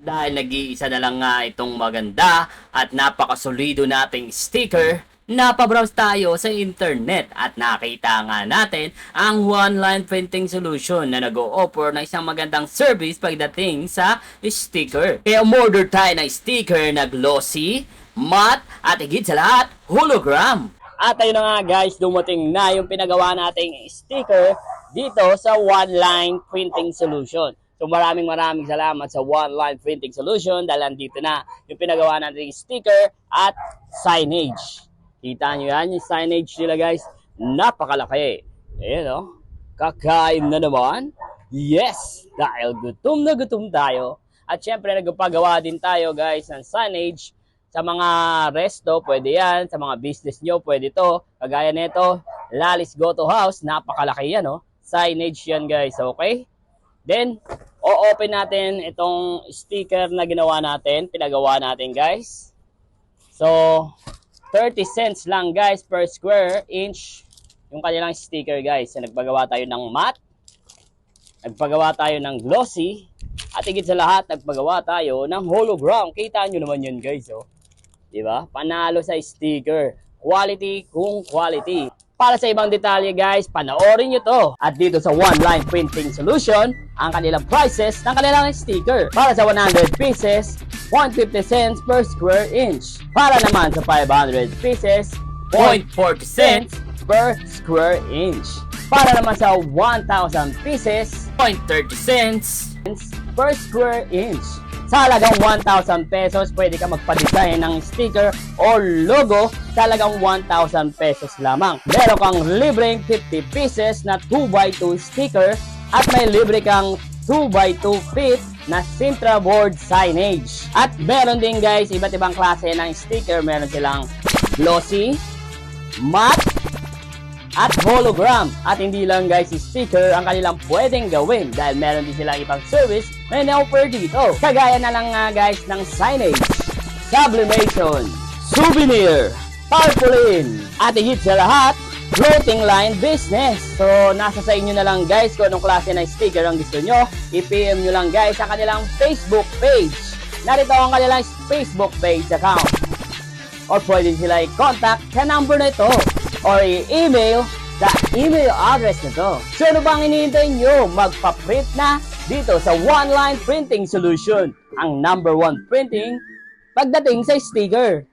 dahil nag-iisa na lang nga itong maganda at napakasolido nating sticker, napabrowse tayo sa internet at nakita nga natin ang one-line printing solution na nag-o-offer ng isang magandang service pagdating sa sticker. Kaya umorder tayo ng sticker na glossy, matte, at higit sa lahat, hologram. At ayun na nga guys, dumating na yung pinagawa nating sticker dito sa One Line Printing Solution. So maraming maraming salamat sa One Line Printing Solution dahil nandito na yung pinagawa nating sticker at signage. Kita nyo yan, yung signage nila guys, napakalaki. Ayan o, kakain na naman. Yes, dahil gutom na gutom tayo. At syempre nagpagawa din tayo guys ng signage sa mga resto, pwede yan. Sa mga business nyo, pwede to. Kagaya nito, Lalis Go to House, napakalaki yan, oh. Signage yan, guys, okay? Then, o-open natin itong sticker na ginawa natin, pinagawa natin, guys. So, 30 cents lang, guys, per square inch yung kanilang sticker, guys. Nagpagawa tayo ng matte, nagpagawa tayo ng glossy, at higit sa lahat, nagpagawa tayo ng hologram. Kita nyo naman yun, guys, oh. Di ba? Panalo sa sticker. Quality kung quality. Para sa ibang detalye guys, panoorin nyo to. At dito sa One Line Printing Solution, ang kanilang prices ng kanilang sticker. Para sa 100 pieces, 150 cents per square inch. Para naman sa 500 pieces, 0.40 cents per square inch. Para naman sa 1,000 pieces, 0.30 cents per square inch. Sa halagang 1,000 pesos, pwede ka magpa-design ng sticker o logo sa halagang 1,000 pesos lamang. Meron kang libreng 50 pieces na 2x2 sticker at may libre kang 2x2 feet na Sintra board signage. At meron din guys, iba't ibang klase ng sticker. Meron silang glossy, matte, at hologram. At hindi lang guys sticker ang kanilang pwedeng gawin dahil meron din silang ibang service na ina-offer dito. Kagaya na lang nga guys ng signage, sublimation, souvenir, tarpaulin, at higit sa lahat, floating line business. So, nasa sa inyo na lang guys kung anong klase ng sticker ang gusto nyo. I-PM nyo lang guys sa kanilang Facebook page. Narito ang kanilang Facebook page account or pwede sila i-contact sa number na ito or i-email sa email address na to. So ano bang hinihintay nyo? Magpa-print na dito sa One Line Printing Solution, ang number one printing pagdating sa sticker.